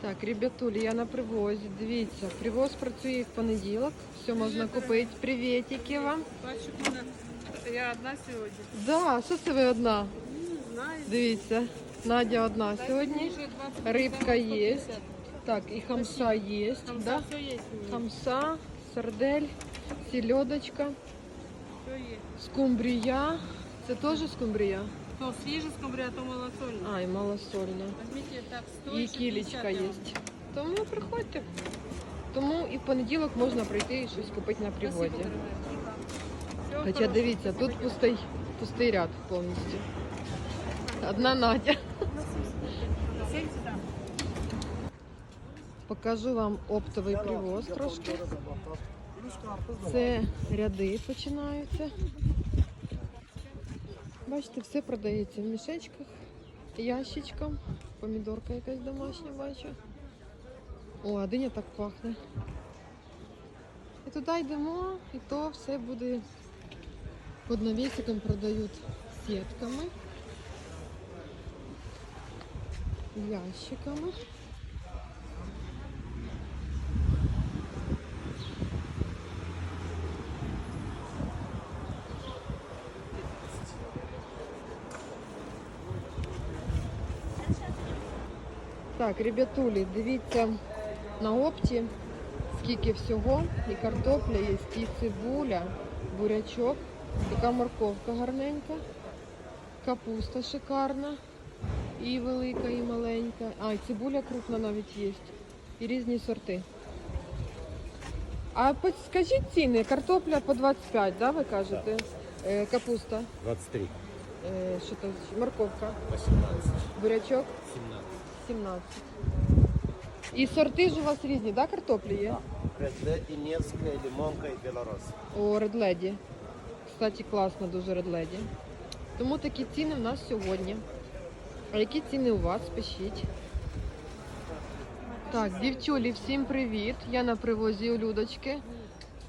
Так, ребятулі, я на привозі. Дивіться, привоз працює в понеділок. Все можна купити. Привітики вам. Бачу, в мене я одна сьогодні. Да, що це ви одна? Не знаю. Дивіться, Надя одна сьогодні. Вже 20 Рибка є. 50. Так, і хамса є. Там Да? все є. у мене. Хамса, сардель, сільодочка, Все є. скумбрія. Це теж скумбрія? То свіже скумбрія, то малосольне. А, і малосольна. Візьміть так, 100 І кілечка є. Тому приходьте. Тому і в понеділок можна прийти і щось купити на приводі. Хоча дивіться, тут пустий, пустий ряд повністю. Одна Надя. Покажу вам оптовий привоз трошки. Це ряди починаються. Бачите, все продається в мішечках, ящичком. Помідорка якась домашня бачу. О, а диня так пахне. І туди йдемо, і то все буде під навісиком продають сітками, ящиками. Так, ребятулі, дивіться на опті, скільки всього. І картопля є, і цибуля, бурячок, така морковка гарненька, капуста шикарна, і велика, і маленька. А, і цибуля крупна навіть є. І різні сорти. А скажіть ціни, картопля по 25, да, ви кажете? Е, капуста, 23, е, що там, морковка, 18, бурячок. 17. 17. І сорти ж у вас різні, да, картоплі є? Red Lady, Невская, Лимонка и Белорос. О, Lady. Кстати, класно дуже Lady. Тому такі ціни в нас сьогодні. А які ціни у вас? Пишіть. Так, дівчулі, всім привіт. Я на привозі у Людочки.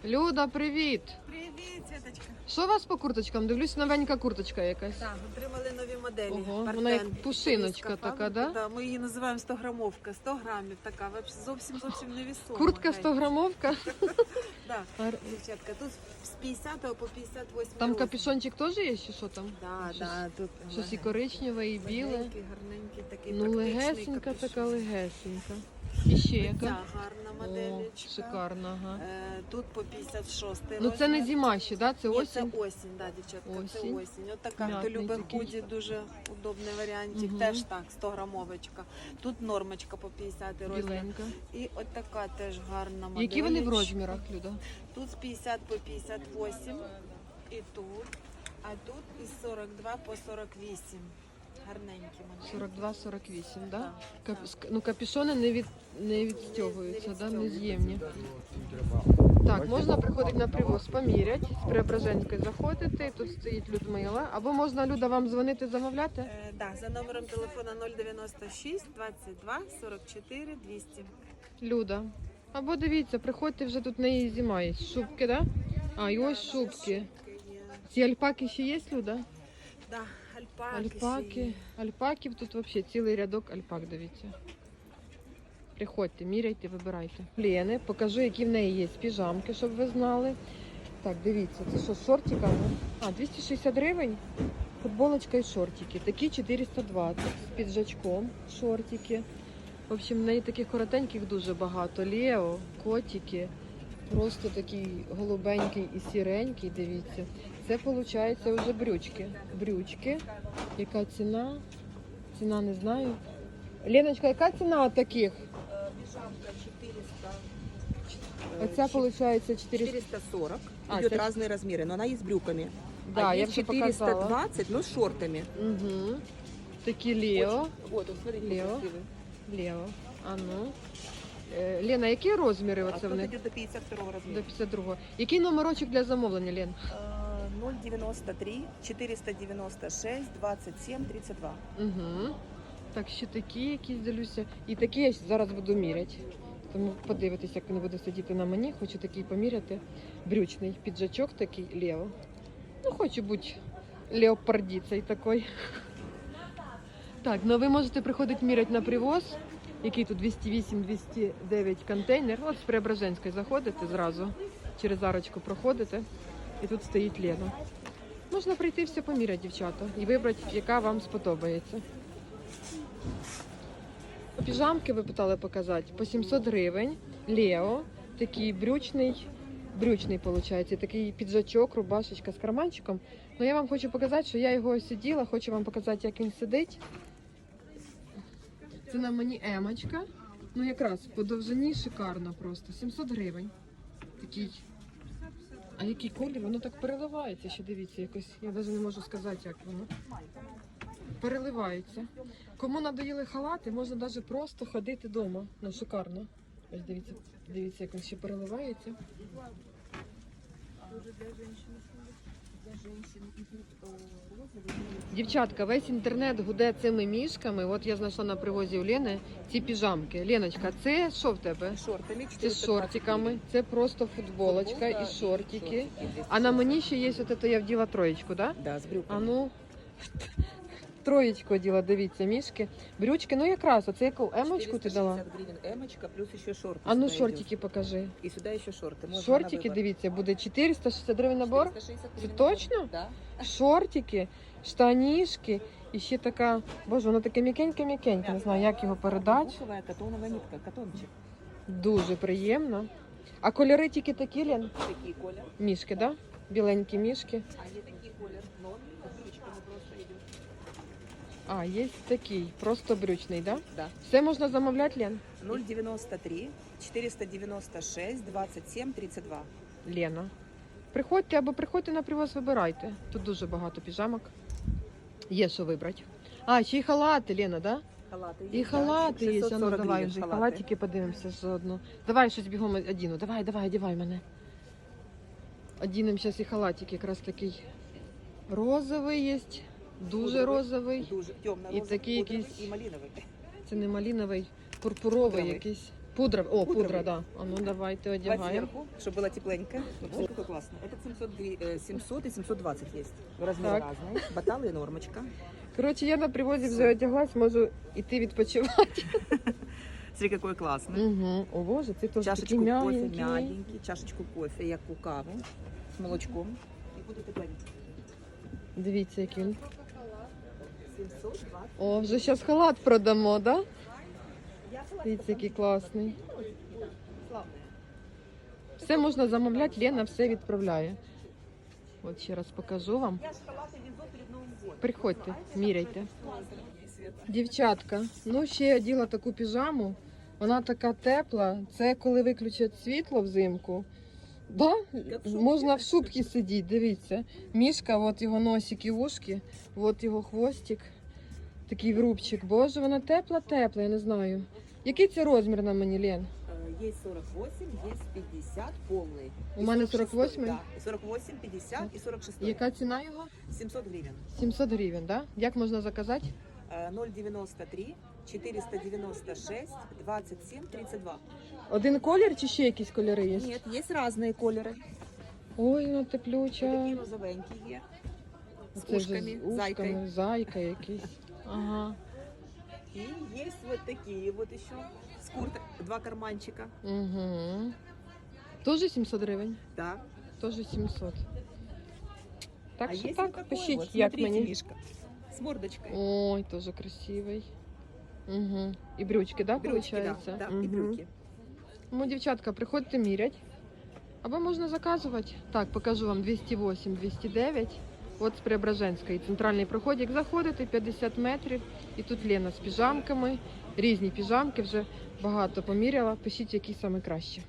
Люда, привіт! Привіт, Святочка. Що у вас по курточкам? Дивлюсь, новенька курточка якась. Так, отримали нові моделі. Ого, Партен, вона як пушиночка така, пам'ять. да? Ми її називаємо 100 грамовка. 100 грамів така, зовсім зовсім невісома. Куртка 100 грамовка. А Дівчатка, тут з 50 по 58 Там капюшончик теж є, чи що там? Щось- тут Щось і коричневе, і біле. легенький, гарненький, такий Ну, легесенька така легесенька. І ще Ця яка? гарна О, шикарна, ага. Е, Тут по 56 Ну це не зима ще, да? Це Ні, осінь. Це осінь, да, дівчатка, це Осінь. осінь. От така, хто М'ятний любить такий. худі, дуже удобний варіантик. Мгм. Теж так, 100 грамовочка. Тут нормочка по 50 розмір. Біленька. І от така теж гарна модель. Які вони в розмірах, Люда? Тут з 50 по 58 і тут, а тут із 42 по 48. Гарненькі моделі. 42-48, да? Так, Кап... так. Ну капюшони не від не відстягуються, Не да? нез'ємні. Так, можна приходити на привоз, поміряти, з Преображенської заходити, тут стоїть Людмила. Або можна Люда вам дзвонити, замовляти? Е, да, за номером телефона 096 22 44 200. Люда. Або дивіться, приходьте вже тут в неї зима є. Шубки, да? А, і ось шубки. Ці альпаки ще є, Люда? Да, альпаки. Альпаки. Альпаків тут взагалі цілий рядок альпак, дивіться. Приходьте, міряйте, вибирайте. Лени, покажу, які в неї є піжамки, щоб ви знали. Так, дивіться, це що з шортиками? А, 260 гривень. Футболочка і шортики. Такі 420 з піджачком шортики. В общем, в неї таких коротеньких дуже багато. Лео, котики. Просто такий голубенький і сіренький, дивіться. Це виходить вже брючки. Брючки. Яка ціна? Ціна не знаю. Леночка, яка ціна от таких? Э, Пижамка 400. Оця виходить 400. 440. А, Идет это- разные размеры, но она есть с брюками. Да, а я есть вже показала. 420, но с шортами. Угу. Такі Лео. Вот, вот смотрите, какой Лео. красивый. Лео. А ну. Е, Лена, які розміри оце тот в них? идет до 52 До размера. 52-го. Який номерочок для замовлення, Лен? Э, 093 496 27 32. Угу. Так, ще такі якісь дивлюся. І такі я зараз буду міряти. Тому подивитися, як він буде сидіти на мені. Хочу такий поміряти. Брючний піджачок такий Лео. Ну, хочу бути леопардіцей такий. Так, ну ви можете приходити міряти на привоз. Який тут 208-209 контейнер. От з Преображенської заходите зразу, через арочку проходите, і тут стоїть Лена. Можна прийти все поміряти, дівчата, і вибрати, яка вам сподобається. Піжамки ви питали показати по 700 гривень. Лео, такий брючний, брючний виходить, такий піджачок, рубашечка з карманчиком. Ну я вам хочу показати, що я його сиділа, хочу вам показати, як він сидить. Це на мені емочка. Ну якраз по довжині шикарно просто. 700 гривень. Такий. А який колір? Воно так переливається, ще дивіться, якось. Я навіть не можу сказати, як воно. Переливається. Кому надоїли халати, можна навіть просто ходити вдома. Ну, шикарно. Ось дивіться, дивіться, як він ще переливається. Дівчатка, весь інтернет гуде цими мішками. От я знайшла на привозі у Лени ці піжамки. Леночка, це що в тебе? Шортами. Це з шортиками, це просто футболочка і шортики. А на мені ще є от це я вділа троєчку, да? Да, з А ну, троєчку оділа, дивіться, мішки. Брючки, ну якраз, оце яку емочку ти дала? 460 гривен эмочка, плюс еще шорты. А ну сюда шортики покажи. идет. И сюда еще шорты. Можно на Шортики, выбор. дивіться, буде 460 гривень набор. 460 Це гривен точно? набор. Да. Шортики, штанішки. І ще така, боже, воно таке м'якеньке-м'якеньке. Не знаю, як його передати. Бамбуковая катоновая нитка, катончик. Дуже приємно. А кольори тільки такі, Лен? Такие колер. Мішки, да? Біленькі мішки. А не такие А, є такий, просто брючний, да? Да. Все можна замовляти, Лен? 093 496 27 32. Лена. Приходьте або приходьте на привоз, вибирайте. Тут дуже багато піжамок. Є що вибрати. А, ще й халати, Лена, да? Халаты І халати є. А ну давай вже халатики подивимося заодно. Давай щось бігом одіну. Давай, давай, одівай мене. Одінемо зараз і халатик якраз такий розовий є. Дуже Пудровий. розовий. Дуже темно І такий пудровий якийсь- і малиновий. Це не малиновий, пурпуровий Пудровий. якийсь. Пудра. О, пудра, Пудровий. да. А ну давайте Давайте одягаємо. сверху, чтобы было тепленько. Вот какой классный. Этот 700, гри- э, 700 и 720 есть. Размеры Так. разные. Баталы и нормочка. Коротше, я на привозі вже одяглась, можу іти відпочивати. Смотри, какой классный. Угу. О, боже, ти теж такий Чашечку кофе м'ягенький. мягенький, чашечку кофе, яку каву с молочком. И буде тепленько. Дивіться, який він. 720. О, вже зараз халат продамо, да? Дивіться, який класний. Все можна замовляти, Лена все відправляє. От ще раз покажу вам. Приходьте, міряйте. Дівчатка, ну ще я оділа таку піжаму. Вона така тепла. Це коли виключать світло взимку. Да? Можна в шубці сидіти, дивіться. Мішка, от його носик і вушки, от його хвостик. Такий врубчик. Боже, вона тепла-тепла, я не знаю. Який це розмір на мені, Лен? Э, Есть 48, есть 50 полный. У мене 48? Да, 48, 50 и 46. Яка ціна його? 700 гривен. 700 гривень, да? Як можна заказати? Э, 093 496 27 32. Один колір чи ще якісь кольори є? Нет, есть разные колеры. Ой, вона Вот теплюча. такие розовенькие є. С Це вже ушками, з зайкой. ушками, зайка якийсь. Ага. И есть вот такие вот еще. С курт... Два карманчика. Угу. Тоже 700 гривень? Да. Тоже 700. Так а що есть так, вот такой пишіть, вот, як смотрите, мені. Мишка. С мордочкой. Ой, тоже красивий. Угу. І брючки, да, Брючки, да, получается? да, Мгм. и брюки. Ну, дівчатка, приходьте мірять. Або можна заказувати. Так, покажу вам 208, 209. От з Преображенської центральний проходик. Заходите 50 метрів. І тут Лена з піжамками. Різні піжамки вже багато поміряла. Пишіть, які саме краще.